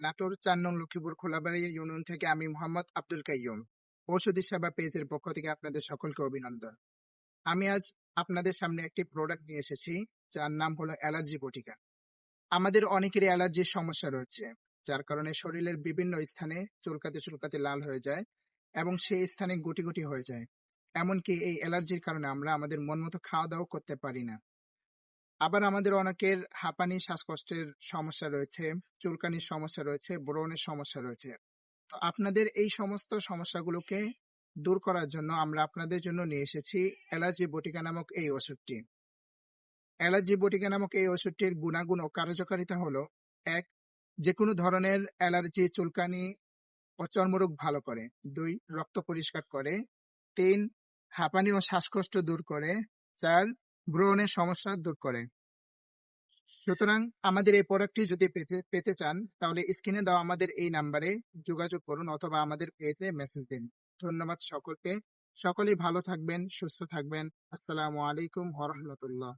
নাটোর চার নং লক্ষ্মীপুর খোলাবাড়ি ইউনিয়ন থেকে আমি মোহাম্মদ আব্দুল কাইয়ুম, ঔষধি সেবা পেজের পক্ষ থেকে আপনাদের সকলকে অভিনন্দন। আমি আজ আপনাদের সামনে একটি প্রোডাক্ট নিয়ে এসেছি, যার নাম হলো অ্যালার্জি বটিকা। আমাদের অনেকেরই অ্যালার্জির সমস্যা রয়েছে, যার কারণে শরীরের বিভিন্ন স্থানে চুলকাতে চুলকাতে লাল হয়ে যায় এবং সেই স্থানে গুটি গুটি হয়ে যায়। এমনকি এই অ্যালার্জির কারণে আমরা আমাদের মন মতো খাওয়া দাওয়া করতে পারি না। আবার আমাদের অনেকের হাঁপানি, শ্বাসকষ্টের সমস্যা রয়েছে, চুলকানির সমস্যা রয়েছে, ব্রণের সমস্যা রয়েছে। তো আপনাদের এই সমস্ত সমস্যাগুলোকে দূর করার জন্য আমরা আপনাদের জন্য নিয়ে এসেছি অ্যালার্জি বটিকা নামক এই ওষুধটি। অ্যালার্জি বটিকা নামক এই ওষুধটির গুণাগুণ ও কার্যকারিতা হলো, এক যে কোনো ধরনের অ্যালার্জি, চুলকানি ও চর্মরোগ ভালো করে। দুই, রক্ত পরিষ্কার করে। তিন, হাঁপানি ও শ্বাসকষ্ট দূর করে। চার ব্রণের সমস্যা দূর করে। সুতরাং আমাদের এই প্রোডাক্টটি যদি পেতে পেতে চান, তাহলে স্ক্রিনে দেওয়া আমাদের এই নাম্বারে যোগাযোগ করুন অথবা আমাদের পেজে মেসেজ দিন। ধন্যবাদ সকলকে। সকলেই ভালো থাকবেন, সুস্থ থাকবেন। আসসালামু আলাইকুম ওয়া রাহমাতুল্লাহ।